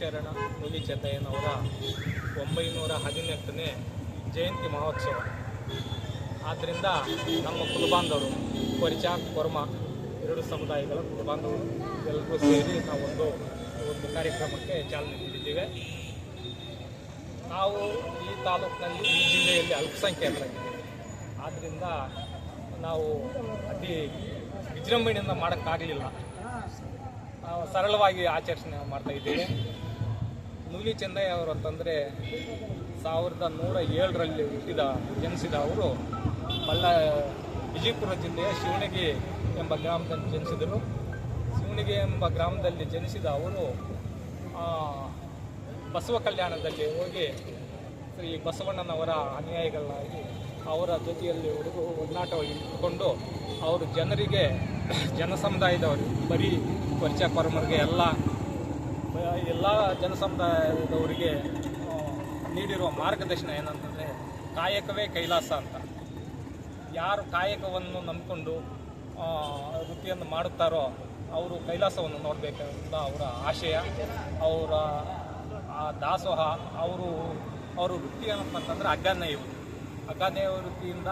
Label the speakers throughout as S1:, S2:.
S1: ನುಲಿ ಚೆನ್ನಯ್ಯನವರ ಒಂಬೈನೂರ ಹದಿನೆಂಟನೇ ಜಯಂತಿ ಮಹೋತ್ಸವ. ಆದ್ದರಿಂದ ನಮ್ಮ ಕುಲಬಾಂಧವರು ಪರಿಚಯ ಕೊರ್ಮ ಎರಡು ಸಮುದಾಯಗಳ ಕುಲಬಾಂಧವರು ಎಲ್ಲರೂ ಸೇರಿ ನಾವೊಂದು ಒಂದು ಕಾರ್ಯಕ್ರಮಕ್ಕೆ ಚಾಲನೆ ನೀಡಿದ್ದೇವೆ. ನಾವು ಈ ತಾಲೂಕಿನಲ್ಲಿ ಈ ಜಿಲ್ಲೆಯಲ್ಲಿ ಅಲ್ಪಸಂಖ್ಯಾತರಾಗಿದ್ದೇವೆ. ಆದ್ದರಿಂದ ನಾವು ಅತಿ ವಿಜೃಂಭಣೆಯಿಂದ ಮಾಡೋಕ್ಕಾಗಲಿಲ್ಲ. ನಾವು ಸರಳವಾಗಿ ಆಚರಣೆ ಮಾಡ್ತಾ ಇದ್ದೇವೆ. ನೂಲಿ ಚೆನ್ನಯ್ಯ ಅವರು ಅಂತಂದರೆ ಸಾವಿರದ ನೂರ ಏಳರಲ್ಲಿ ಹುಟ್ಟಿದ ಜನಿಸಿದ ಅವರು ಮಲ್ಲ, ವಿಜಯಪುರ ಜಿಲ್ಲೆಯ ಶಿವಣಗಿ ಎಂಬ ಗ್ರಾಮದಲ್ಲಿ ಜನಿಸಿದರು. ಶಿವಣಗಿ ಎಂಬ ಗ್ರಾಮದಲ್ಲಿ ಜನಿಸಿದ ಅವರು ಬಸವ ಕಲ್ಯಾಣದಲ್ಲಿ ಹೋಗಿ ಶ್ರೀ ಬಸವಣ್ಣನವರ ಅನುಯಾಯಿಗಳಾಗಿ ಅವರ ಜೊತೆಯಲ್ಲಿ ಹುಡುಗು ಒಡನಾಟವಾಗಿ ಇಟ್ಟುಕೊಂಡು ಅವರು ಜನರಿಗೆ ಜನ ಸಮುದಾಯದವರು ಬರೀ ಪರಿಚಯ ಪರಮರಿಗೆ ಎಲ್ಲ ಎಲ್ಲ ಜನ ಸಮುದಾಯದವರಿಗೆ ಆ, ನೀಡಿರುವ ಮಾರ್ಗದರ್ಶನ ಏನಂತಂದರೆ ಕಾಯಕವೇ ಕೈಲಾಸ ಅಂತ. ಯಾರು ಕಾಯಕವನ್ನು ನಂಬಿಕೊಂಡು ವೃತ್ತಿಯನ್ನು ಮಾಡುತ್ತಾರೋ ಅವರು ಕೈಲಾಸವನ್ನು ನೋಡಬೇಕಂತ ಅವರ ಆಶಯ ಅವರ ಆ ದಾಸೋಹ ಅವರು ಅವರ ವೃತ್ತಿ ಏನಪ್ಪಂತಂದ್ರೆ ಅಗ್ಗಾನೇ ಇವರು. ಅಗ್ಗಾನೇ ವೃತ್ತಿಯಿಂದ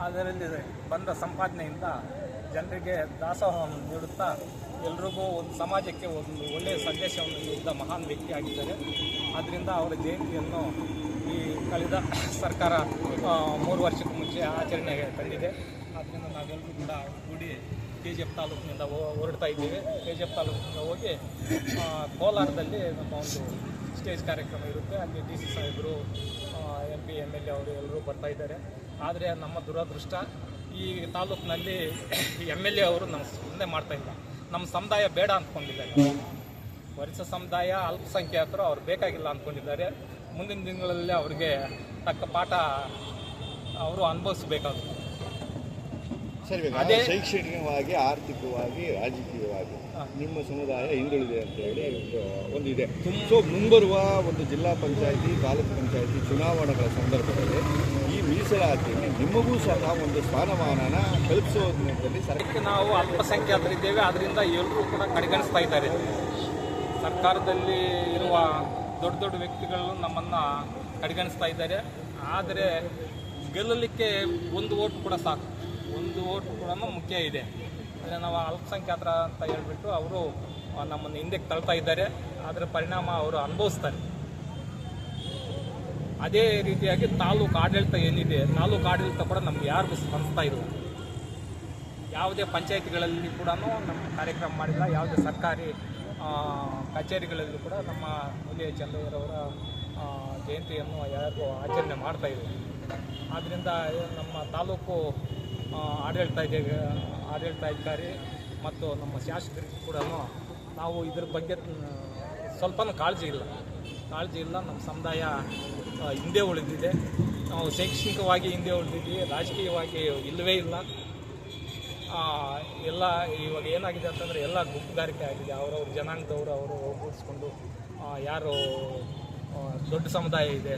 S1: ಅದರಲ್ಲಿ ಬಂದ ಸಂಪಾದನೆಯಿಂದ ಜನರಿಗೆ ದಾಸೋಹವನ್ನು ನೀಡುತ್ತಾ ಎಲ್ರಿಗೂ ಒಂದು ಸಮಾಜಕ್ಕೆ ಒಂದು ಒಳ್ಳೆಯ ಸಂದೇಶವನ್ನು ನೀಡಿದ ಮಹಾನ್ ವ್ಯಕ್ತಿಯಾಗಿದ್ದಾರೆ ಆದ್ದರಿಂದ ಅವರ ಜಯಂತಿಯನ್ನು ಈ ಕಳೆದ ಸರ್ಕಾರ ಮೂರು ವರ್ಷಕ್ಕೂ ಮುಂಚೆ ಆಚರಣೆಗೆ ತಂದಿದೆ. ಆದ್ದರಿಂದ ನಾವೆಲ್ಲರೂ ಕೂಡ ಕೂಡಿ ಕೆ ಜಿ ಎಫ್ ತಾಲೂಕಿನಿಂದ ಹೊರಡ್ತಾ ಇದ್ದೇವೆ. ಕೆ ಜಿ ಎಫ್ ತಾಲೂಕಿನಿಂದ ಹೋಗಿ ಕೋಲಾರದಲ್ಲಿ ನಮ್ಮ ಒಂದು ಸ್ಟೇಜ್ ಕಾರ್ಯಕ್ರಮ ಇರುತ್ತೆ. ಅಲ್ಲಿ ಡಿ ಸಿ ಸಾಹೇಬರು M P M L A ಅವರು ಎಲ್ಲರೂ ಬರ್ತಾ ಇದ್ದಾರೆ. ಆದರೆ ನಮ್ಮ ದುರದೃಷ್ಟ ಈ ತಾಲೂಕಿನಲ್ಲಿ ಎಂ ಎಲ್ ಎ ಅವರು ನಮ್ಮ ಮುಂದೆ ಮಾಡ್ತಾ ಇಲ್ಲ. ನಮ್ಮ ಸಮುದಾಯ ಬೇಡ ಅಂದ್ಕೊಂಡಿದ್ದಾರೆ. ವರಿಷ್ಠ ಸಮುದಾಯ ಅಲ್ಪಸಂಖ್ಯಾತರು ಅವ್ರು ಬೇಕಾಗಿಲ್ಲ ಅಂದ್ಕೊಂಡಿದ್ದಾರೆ. ಮುಂದಿನ ದಿನಗಳಲ್ಲಿ ಅವ್ರಿಗೆ ತಕ್ಕ ಪಾಠ ಅವರು ಅನುಭವಿಸಬೇಕಾಗುತ್ತೆ.
S2: ಸರಿ
S1: ಅದೇ-
S2: ಶೈಕ್ಷಣಿಕವಾಗಿ ಆರ್ಥಿಕವಾಗಿ ರಾಜಕೀಯವಾಗಿ ನಿಮ್ಮ ಸಮುದಾಯ ಹಿಂದುಳಿದೆ ಅಂತ ಹೇಳಿ ಒಂದು- ಒಂದಿದೆ ಸೊ ಮುಂಬರುವ ಒಂದು ಜಿಲ್ಲಾ ಪಂಚಾಯಿತಿ ತಾಲೂಕು ಪಂಚಾಯಿತಿ ಚುನಾವಣೆಗಳ ಸಂದರ್ಭದಲ್ಲಿ ಈ ಮೀಸಲಾತಿಗೆ ನಿಮಗೂ ಸಹ ಒಂದು ಸ್ಥಾನಮಾನನ ಕಲ್ಪಿಸೋದ್ರಲ್ಲಿ ಸರ್ಕಾರ
S1: ಅದಕ್ಕೆ ನಾವು ಅಲ್ಪಸಂಖ್ಯಾತರಿದ್ದೇವೆ ಅದರಿಂದ ಎಲ್ಲರೂ ಕೂಡ ಕಡೆಗಣಿಸ್ತಾ ಇದ್ದಾರೆ. ಸರ್ಕಾರದಲ್ಲಿ ಇರುವ ದೊಡ್ಡ ದೊಡ್ಡ ವ್ಯಕ್ತಿಗಳು ನಮ್ಮನ್ನು ಕಡೆಗಣಿಸ್ತಾ ಇದ್ದಾರೆ. ಆದರೆ ಗೆಲ್ಲಲಿಕ್ಕೆ ಒಂದು ಓಟ್ ಕೂಡ ಸಾಕು. ಒಂದು ಓಟ್ ಕೂಡ ಮುಖ್ಯ ಇದೆ. ಅಂದರೆ ನಾವು ಅಲ್ಪಸಂಖ್ಯಾತರ ಅಂತ ಹೇಳ್ಬಿಟ್ಟು ಅವರು ನಮ್ಮನ್ನು ಹಿಂದೆ ತಳ್ತಾ ಇದ್ದಾರೆ. ಅದರ ಪರಿಣಾಮ ಅವರು ಅನುಭವಿಸ್ತಾರೆ. ಅದೇ ರೀತಿಯಾಗಿ ತಾಲೂಕು ಆಡಳಿತ ಏನಿದೆ, ತಾಲೂಕು ಆಡಳಿತ ಕೂಡ ನಮ್ಗೆ ಯಾರಿಗೂ ಸ್ಪಂದಿಸ್ತಾ ಇಲ್ಲ. ಯಾವುದೇ ಪಂಚಾಯತ್ಗಳಲ್ಲಿ ಕೂಡ ನಮ್ಮ ಕಾರ್ಯಕ್ರಮ ಮಾಡಿಲ್ಲ, ಯಾವುದೇ ಸರ್ಕಾರಿ ಕಚೇರಿಗಳಲ್ಲಿ ಕೂಡ ನಮ್ಮ ಮುಲಿಯ ಚಂದ್ರವರವರ ಜಯಂತಿಯನ್ನು ಯಾರಿಗೂ ಆಚರಣೆ ಮಾಡ್ತಾ ಇಲ್ಲ. ಆದ್ದರಿಂದ ನಮ್ಮ ತಾಲೂಕು ಆಡಳಿತ ಇದೆ ಆಡಳಿತಾಧಿಕಾರಿ ಮತ್ತು ನಮ್ಮ ಶಾಸಕರಿಗೆ ಕೂಡ ನಾವು ಇದ್ರ ಬಗ್ಗೆ ಸ್ವಲ್ಪನೂ ಕಾಳಜಿ ಇಲ್ಲ. ಕಾಳಜಿ ಇಲ್ಲ, ನಮ್ಮ ಸಮುದಾಯ ಹಿಂದೆ ಉಳಿದಿದೆ. ನಾವು ಶೈಕ್ಷಣಿಕವಾಗಿ ಹಿಂದೆ ಉಳಿದಿದ್ದೀವಿ, ರಾಜಕೀಯವಾಗಿ ಇಲ್ಲವೇ ಇಲ್ಲ. ಎಲ್ಲ ಇವಾಗ ಏನಾಗಿದೆ ಅಂತಂದರೆ ಎಲ್ಲ ಗುಂಪುಗಾರಿಕೆ ಆಗಿದೆ. ಅವರವ್ರ ಜನಾಂಗದವರು ಅವರು ಒಗ್ಗೂಡಿಸ್ಕೊಂಡು ಯಾರು ದೊಡ್ಡ ಸಮುದಾಯ ಇದೆ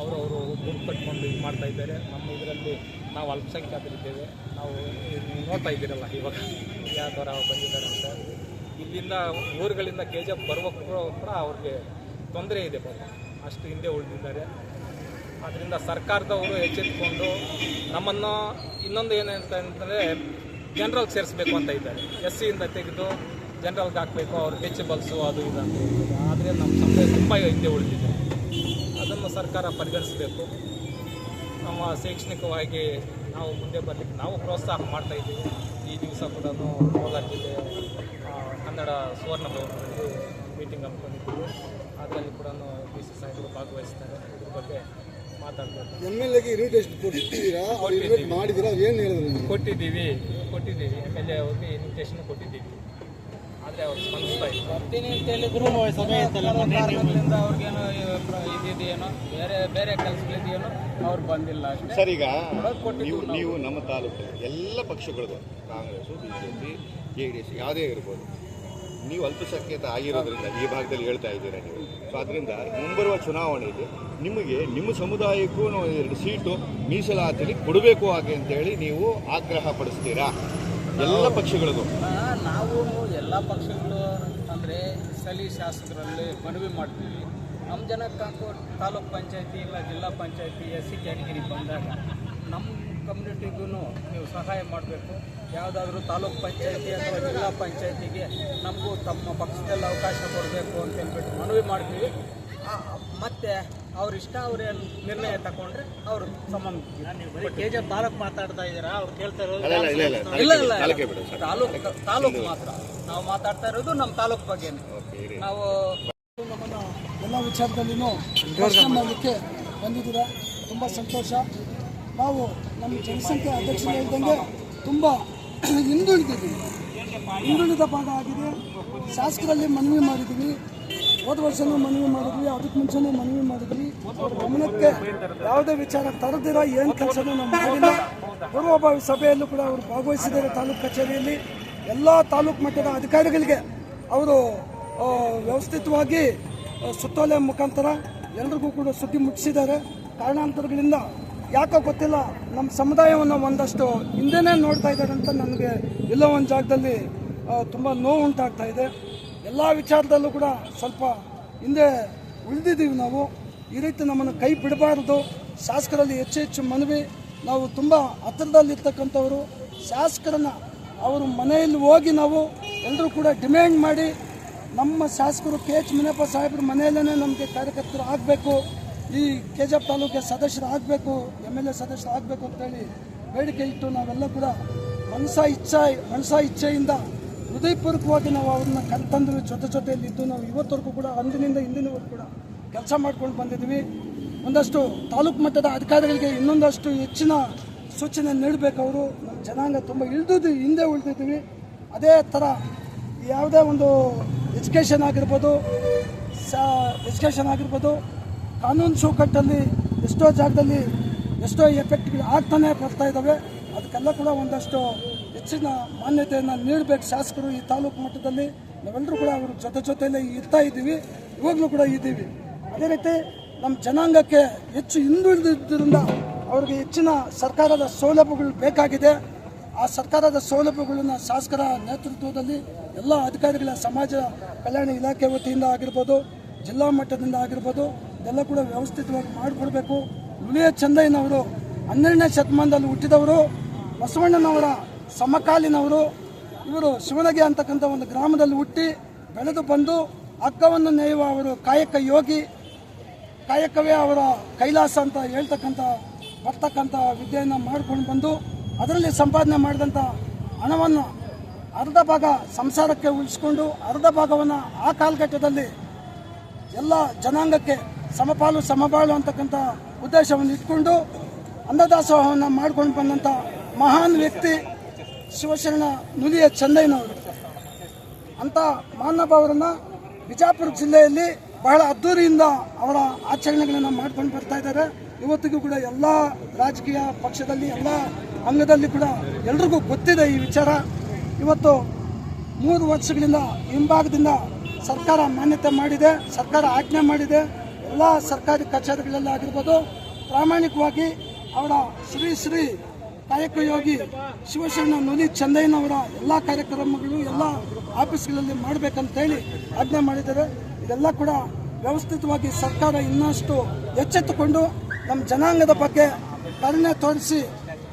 S1: ಅವರವರು ಗುಂಪು ಕಟ್ಕೊಂಡು ಇದು ಮಾಡ್ತಾ ಇದ್ದಾರೆ. ನಮ್ಮ ಇದರಲ್ಲಿ ನಾವು ಅಲ್ಪಸಂಖ್ಯಾತರಿದ್ದೇವೆ. ನಾವು ನೋಡ್ತಾ ಇದ್ದೀರಲ್ಲ ಇವಾಗ ಯಾವ ಥರ ಬಂದಿದ್ದಾರೆ ಅಂತ. ಇಲ್ಲಿಂದ ಊರುಗಳಿಂದ ಕೆ ಜಿ ಎಫ್ ಬರ್ಬೇಕು ಕೂಡ ಅವ್ರಿಗೆ ತೊಂದರೆ ಇದೆ ಪಾಪ ಅಷ್ಟು ಹಿಂದೆ ಉಳಿದಿದ್ದಾರೆ. ಅದರಿಂದ ಸರ್ಕಾರದವರು ಎಚ್ಚೆತ್ತುಕೊಂಡು ನಮ್ಮನ್ನು ಇನ್ನೊಂದು ಏನಂತ ಅಂತಂದರೆ ಜನರಲ್ಗೆ ಸೇರಿಸ್ಬೇಕು ಅಂತ ಇದ್ದಾರೆ. ಎಸ್ ಸಿಯಿಂದ ತೆಗೆದು ಜನರಲ್ಗೆ ಹಾಕಬೇಕು, ಅವ್ರು ಹೆಚ್ಚಬಲ್ಸು ಅದು ಇದು ಅಂತ ಆದರೆ ನಮ್ಮ ಸಮುದಾಯ ತುಂಬ ಹಿಂದೆ ಉಳಿದಿದೆ. ಅದನ್ನು ಸರ್ಕಾರ ಪರಿಗಣಿಸಬೇಕು ನಮ್ಮ ಶೈಕ್ಷಣಿಕವಾಗಿ ನಾವು ಮುಂದೆ ಬರಲಿಕ್ಕೆ ನಾವು ಪ್ರೋತ್ಸಾಹ ಮಾಡ್ತಾ ಇದ್ದೀವಿ. ಈ ದಿವಸ ಕೂಡ ಕೋಲಾರ ಕನ್ನಡ ಸುವರ್ಣ ಭವನದಲ್ಲಿ ಮೀಟಿಂಗ್ ಹಮ್ಮಿಕೊಂಡಿದ್ದೀವಿ. ಅದರಲ್ಲಿ ಕೂಡ ಡಿ ಸಿ ಸಾಹೇಬರು ಭಾಗವಹಿಸ್ತಾರೆ. ಇದ್ರ ಬಗ್ಗೆ ಮಾತಾಡ್ತಾರೆ
S3: ಎಂ ಎಲ್ ಎಗೆ ಇನ್ವಿಟೇಷನ್ ಕೊಟ್ಟಿದ್ದೀರಾ? ಇನ್ವೈಟ್ ಮಾಡಿದ್ದೀರಾ? ಏನು ಹೇಳಿದ್ರು
S1: ಕೊಟ್ಟಿದ್ದೀವಿ. ಕೊಟ್ಟಿದ್ದೀವಿ. ಎಂ ಎಲ್ ಎ ಅವ್ರಿಗೆ ಇನ್ವಿಟೇಷನ್ ಕೊಟ್ಟಿದ್ದೀವಿ. ಆದರೆ ಅವ್ರು ಸ್ಪಂದಿಸ್ತಾ ಇಲ್ಲ.
S4: ಬರ್ತೀನಿ ಅಂತ ಹೇಳಿದ್ರು ಸಭೆ ಕಾರಣದಿಂದ ಅವ್ರಿಗೇನೋ ಇದಿದೆಯೇನೋ ಬೇರೆ ಬೇರೆ ಕೆಲಸಗಳಿದೆಯೇನೋ ಅವ್ರು ಬಂದಿಲ್ಲ ಅಷ್ಟೇ.
S2: ಸರ್ ಈಗ ನೀವು ನೀವು. ನಮ್ಮ ತಾಲೂಕು ಎಲ್ಲ ಪಕ್ಷಗಳದ್ದು Congress B J P J D S ಯಾವುದೇ ಇರ್ಬೋದು ನೀವು ಅಲ್ಪಸಂಖ್ಯಾತ ಆಗಿರೋದ್ರಿಂದ ಈ ಭಾಗದಲ್ಲಿ ಹೇಳ್ತಾ ಇದ್ದೀರಾ ನೀವು? ಸೊ ಅದರಿಂದ ಮುಂಬರುವ ಚುನಾವಣೆಯಲ್ಲಿ ನಿಮಗೆ ನಿಮ್ಮ ಸಮುದಾಯಕ್ಕೂ ಎರಡು ಸೀಟು ಮೀಸಲಾತಿಲಿ ಕೊಡಬೇಕು ಹಾಗೆ ಅಂತೇಳಿ ನೀವು ಆಗ್ರಹ ಪಡಿಸ್ತೀರಾ? ಎಲ್ಲ ಪಕ್ಷಗಳಿಗೂ
S4: ನಾವು ಎಲ್ಲ ಪಕ್ಷಗಳು ಅಂದರೆ ಸ್ಥಳೀಯ ಶಾಸಕರಲ್ಲಿ ಮನವಿ ಮಾಡ್ತೀವಿ. ನಮ್ಮ ಜನಕ್ಕೆ ತಾಲೂಕ್ ಪಂಚಾಯತಿ ಇಲ್ಲ ಜಿಲ್ಲಾ ಪಂಚಾಯತಿ ಎಸ್ ಸಿ ಕ್ಯಾಟಗಿರಿ ಬಂದಾಗ ನಮ್ಮ ಕಮ್ಯುನಿಟಿಗೂ ನೀವು ಸಹಾಯ ಮಾಡಬೇಕು. ಯಾವುದಾದ್ರೂ ತಾಲೂಕ್ ಪಂಚಾಯತಿ ಅಥವಾ ಜಿಲ್ಲಾ ಪಂಚಾಯತಿಗೆ ನಮಗೂ ತಮ್ಮ ಪಕ್ಷದಲ್ಲಿ ಅವಕಾಶ ಕೊಡಬೇಕು ಅಂತ ಹೇಳ್ಬಿಟ್ಟು ಮನವಿ ಮಾಡ್ತೀವಿ. ಮತ್ತು ಮತ್ತೆ ಅವ್ರ ನಿರ್ಣಯ ತಗೊಂಡ್ರೆ ಅವರು ಸಂಬಂಧ ಕೆ ಜಿ ತಾಲೂಕು ಮಾತಾಡ್ತಾ ಇದ್ದೀರಾ? ಅವ್ರು ಕೇಳ್ತಾ ಇರೋದು
S2: ಇಲ್ಲ, ಇಲ್ಲ, ತಾಲೂಕು
S4: ತಾಲೂಕೇ ಮಾತ್ರ. ನಾವು ಮಾತಾಡ್ತಾ ಇರೋದು ನಮ್ಮ ತಾಲೂಕು ಬಗ್ಗೆನೇ. ನಾವು
S3: ನಮ್ಮನ್ನ ಎಲ್ಲ ವಿಚಾರದಲ್ಲಿನೂ ಪ್ರಶ್ನೆ ಮಾಡಲಿಕ್ಕೆ ಬಂದಿದ್ದೀರಾ? ತುಂಬ ಸಂತೋಷ. ನಾವು ನಮ್ಮ ಜನಸಂಖ್ಯೆ ಅಧ್ಯಕ್ಷರು ಹೇಳಿದಂಗೆ ತುಂಬ ಹಿಂದುಳಿದಿದ್ದೀವಿ. ಹಿಂದುಳಿದ ಭಾಗ ಆಗಿದೆ. ಶಾಸಕರಲ್ಲಿ ಮನವಿ ಮಾಡಿದ್ವಿ ಹೋದ ವರ್ಷನೂ ಮನವಿ ಮಾಡಿದ್ವಿ. ಅದಕ್ಕೆ ಮುಂಚೆನೂ ಮನವಿ ಮಾಡಿದ್ವಿ. ಗಮನಕ್ಕೆ ಯಾವುದೇ ವಿಚಾರ ತರದಿರ ಏನು ಕೆಲಸನೂ ನಾವು ಮಾಡಿಲ್ಲ. ಪೂರ್ವಭಾವಿ ಸಭೆಯಲ್ಲೂ ಕೂಡ ಅವರು ಭಾಗವಹಿಸಿದ್ದಾರೆ ತಾಲೂಕು ಕಚೇರಿಯಲ್ಲಿ. ಎಲ್ಲ ತಾಲೂಕು ಮಟ್ಟದ ಅಧಿಕಾರಿಗಳಿಗೆ ಅವರು ವ್ಯವಸ್ಥಿತವಾಗಿ ಸುತ್ತೋಲೆ ಮುಖಾಂತರ ಎಲ್ರಿಗೂ ಕೂಡ ಸುದ್ದಿ ಮುಟ್ಟಿಸಿದ್ದಾರೆ. ಕಾರಣಾಂತರಗಳಿಂದ ಯಾಕೋ ಗೊತ್ತಿಲ್ಲ ನಮ್ಮ ಸಮುದಾಯವನ್ನು ಒಂದಷ್ಟು ಹಿಂದೆನೇ ನೋಡ್ತಾ ಇದ್ದಾರೆ ಅಂತ ನನಗೆ ಎಲ್ಲೋ ಒಂದು ಜಾಗದಲ್ಲಿ ತುಂಬ ನೋವು ಉಂಟಾಗ್ತಾ ಇದೆ. ಎಲ್ಲ ವಿಚಾರದಲ್ಲೂ ಕೂಡ ಸ್ವಲ್ಪ ಹಿಂದೆ ಉಳಿದಿದ್ದೀವಿ ನಾವು. ಈ ರೀತಿ ನಮ್ಮನ್ನು ಕೈ ಬಿಡಬಾರ್ದು. ಶಾಸಕರಲ್ಲಿ ಹೆಚ್ಚು ಹೆಚ್ಚು ಮನವಿ. ನಾವು ತುಂಬ ಹತ್ತಿರದಲ್ಲಿರ್ತಕ್ಕಂಥವರು. ಶಾಸಕರನ್ನ ಅವರು ಮನೆಯಲ್ಲಿ ಹೋಗಿ ನಾವು ಎಲ್ಲರೂ ಕೂಡ ಡಿಮ್ಯಾಂಡ್ ಮಾಡಿ ನಮ್ಮ ಶಾಸಕರು ಕೆ ಎಚ್ ಮುನಿಯಪ್ಪ ಸಾಹೇಬ್ರ ಮನೆಯಲ್ಲೇ ನಮಗೆ ಕಾರ್ಯಕರ್ತರು ಆಗಬೇಕು. ಈ ಕೆ ಜಿ ಎಫ್ ತಾಲೂಕಿಗೆ ಸದಸ್ಯರಾಗಬೇಕು, ಎಂ ಎಲ್ ಎ ಸದಸ್ಯರಾಗಬೇಕು ಅಂತೇಳಿ ಬೇಡಿಕೆ ಇಟ್ಟು ನಾವೆಲ್ಲ ಕೂಡ ಮನಸ ಇಚ್ಛೆ ಮನಸ ಇಚ್ಛೆಯಿಂದ ಹೃದಯಪೂರ್ವಕವಾಗಿ ನಾವು ಅವ್ರನ್ನ ಕರೆತಂದು ಜೊತೆ ಜೊತೆಯಲ್ಲಿ ಇದ್ದು ನಾವು ಇವತ್ತವರೆಗೂ ಕೂಡ ಅಂದಿನಿಂದ ಇಂದಿನವರೆಗೂ ಕೂಡ ಕೆಲಸ ಮಾಡ್ಕೊಂಡು ಬಂದಿದ್ದೀವಿ. ಒಂದಷ್ಟು ತಾಲೂಕು ಮಟ್ಟದ ಅಧಿಕಾರಿಗಳಿಗೆ ಇನ್ನೊಂದಷ್ಟು ಹೆಚ್ಚಿನ ಸೂಚನೆ ನೀಡಬೇಕು ಅವರು. ನಮ್ಮ ಜನಾಂಗ ತುಂಬ ಇಳಿದು ಹಿಂದೆ ಉಳಿದಿದ್ದೀವಿ. ಅದೇ ಥರ ಯಾವುದೇ ಒಂದು ಎಜುಕೇಷನ್ ಆಗಿರ್ಬೋದು, ಸಾ ಎಜುಕೇಷನ್ ಆಗಿರ್ಬೋದು ಕಾನೂನು ಚೌಕಟ್ಟಲ್ಲಿ ಎಷ್ಟೋ ಜಾಗದಲ್ಲಿ ಎಷ್ಟೋ ಎಫೆಕ್ಟ್ಗಳು ಆಗ್ತಾನೆ ಬರ್ತಾ ಇದ್ದಾವೆ ಅದಕ್ಕೆಲ್ಲ ಕೂಡ ಒಂದಷ್ಟು ಹೆಚ್ಚಿನ ಮಾನ್ಯತೆಯನ್ನು ನೀಡಬೇಕು ಶಾಸಕರು ಈ ತಾಲೂಕು ಮಟ್ಟದಲ್ಲಿ. ನಾವೆಲ್ಲರೂ ಕೂಡ ಅವ್ರ ಜೊತೆ ಜೊತೆಯಲ್ಲೇ ಇರ್ತಾ ಇದ್ದೀವಿ. ಇವಾಗಲೂ ಕೂಡ ಇದ್ದೀವಿ. ಅದೇ ರೀತಿ ನಮ್ಮ ಜನಾಂಗಕ್ಕೆ ಹೆಚ್ಚು ಹಿಂದುಳಿದಿದ್ದರಿಂದ ಅವ್ರಿಗೆ ಹೆಚ್ಚಿನ ಸರ್ಕಾರದ ಸೌಲಭ್ಯಗಳು ಬೇಕಾಗಿದೆ. ಆ ಸರ್ಕಾರದ ಸೌಲಭ್ಯಗಳನ್ನು ಶಾಸಕರ ನೇತೃತ್ವದಲ್ಲಿ ಎಲ್ಲ ಅಧಿಕಾರಿಗಳ ಸಮಾಜ ಕಲ್ಯಾಣ ಇಲಾಖೆ ವತಿಯಿಂದ ಆಗಿರ್ಬೋದು, ಜಿಲ್ಲಾ ಮಟ್ಟದಿಂದ ಆಗಿರ್ಬೋದು ಇದೆಲ್ಲ ಕೂಡ ವ್ಯವಸ್ಥಿತವಾಗಿ ಮಾಡಿಕೊಡ್ಬೇಕು. ಹುಲಿಯ ಚಂದಯ್ಯನವರು, ಹನ್ನೆರಡನೇ ಶತಮಾನದಲ್ಲಿ ಹುಟ್ಟಿದವರು, ಬಸವಣ್ಣನವರ ಸಮಕಾಲೀನವರು, ಇವರು ಶಿವನಗಿ ಅಂತಕ್ಕಂಥ ಒಂದು ಗ್ರಾಮದಲ್ಲಿ ಹುಟ್ಟಿ ಬೆಳೆದು ಬಂದು ಅಕ್ಕವನ್ನು ನೇಯುವ ಅವರು ಕಾಯಕ ಯೋಗಿ, ಕಾಯಕವೇ ಅವರ ಕೈಲಾಸ ಅಂತ ಹೇಳ್ತಕ್ಕಂಥ, ಬರ್ತಕ್ಕಂಥ ವಿದ್ಯೆಯನ್ನು ಮಾಡಿಕೊಂಡು ಬಂದು ಅದರಲ್ಲಿ ಸಂಪಾದನೆ ಮಾಡಿದಂಥ ಹಣವನ್ನು ಅರ್ಧ ಭಾಗ ಸಂಸಾರಕ್ಕೆ ಉಳಿಸ್ಕೊಂಡು ಅರ್ಧ ಭಾಗವನ್ನು ಆ ಕಾಲಘಟ್ಟದಲ್ಲಿ ಎಲ್ಲ ಜನಾಂಗಕ್ಕೆ ಸಮಪಾಲು ಸಮಬಾಳು ಅಂತಕ್ಕಂಥ ಉದ್ದೇಶವನ್ನು ಇಟ್ಕೊಂಡು ಅನ್ನದಾಸೋಹವನ್ನು ಮಾಡ್ಕೊಂಡು ಬಂದಂಥ ಮಹಾನ್ ವ್ಯಕ್ತಿ ಶಿವಶರಣ ನುಲಿಯ ಚಂದಯ್ಯನವರು ಅಂತ ಅವರನ್ನು ಬಿಜಾಪುರ ಜಿಲ್ಲೆಯಲ್ಲಿ ಬಹಳ ಅದ್ದೂರಿಯಿಂದ ಅವರ ಆಚರಣೆಗಳನ್ನು ಮಾಡ್ಕೊಂಡು ಬರ್ತಾ ಇದ್ದಾರೆ. ಇವತ್ತಿಗೂ ಕೂಡ ಎಲ್ಲ ರಾಜಕೀಯ ಪಕ್ಷದಲ್ಲಿ, ಎಲ್ಲ ಅಂಗದಲ್ಲಿ ಕೂಡ ಎಲ್ರಿಗೂ ಗೊತ್ತಿದೆ ಈ ವಿಚಾರ. ಇವತ್ತು ಮೂರು ವರ್ಷಗಳಿಂದ ಹಿಂಭಾಗದಿಂದ ಸರ್ಕಾರ ಮಾನ್ಯತೆ ಮಾಡಿದೆ, ಸರ್ಕಾರ ಆಜ್ಞೆ ಮಾಡಿದೆ. ಎಲ್ಲ ಸರ್ಕಾರಿ ಕಚೇರಿಗಳಲ್ಲಿ ಆಗಿರ್ಬೋದು, ಪ್ರಾಮಾಣಿಕವಾಗಿ ಅವರ ಶ್ರೀ ಶ್ರೀ ಕಾಯಕ ಯೋಗಿ ಶಿವಶರಣ ನುಲಿ ಚಂದಯ್ಯನವರ ಎಲ್ಲ ಕಾರ್ಯಕ್ರಮಗಳು, ಎಲ್ಲ ಆಫೀಸ್ಗಳಲ್ಲಿ ಮಾಡಬೇಕಂತೇಳಿ ಆಜ್ಞೆ ಮಾಡಿದ್ದಾರೆ. ಇದೆಲ್ಲ ಕೂಡ ವ್ಯವಸ್ಥಿತವಾಗಿ ಸರ್ಕಾರ ಇನ್ನಷ್ಟು ಎಚ್ಚೆತ್ತುಕೊಂಡು ನಮ್ಮ ಜನಾಂಗದ ಬಗ್ಗೆ ಕರುಣೆ ತೋರಿಸಿ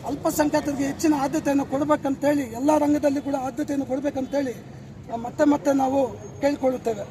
S3: ಅಲ್ಪಸಂಖ್ಯಾತರಿಗೆ ಹೆಚ್ಚಿನ ಆದ್ಯತೆಯನ್ನು ಕೊಡಬೇಕಂತೇಳಿ ಎಲ್ಲ ರಂಗದಲ್ಲಿ ಕೂಡ ಆದ್ಯತೆಯನ್ನು ಕೊಡಬೇಕಂತೇಳಿ ಮತ್ತೆ ಮತ್ತೆ ನಾವು ಕೇಳಿಕೊಳ್ಳುತ್ತೇವೆ.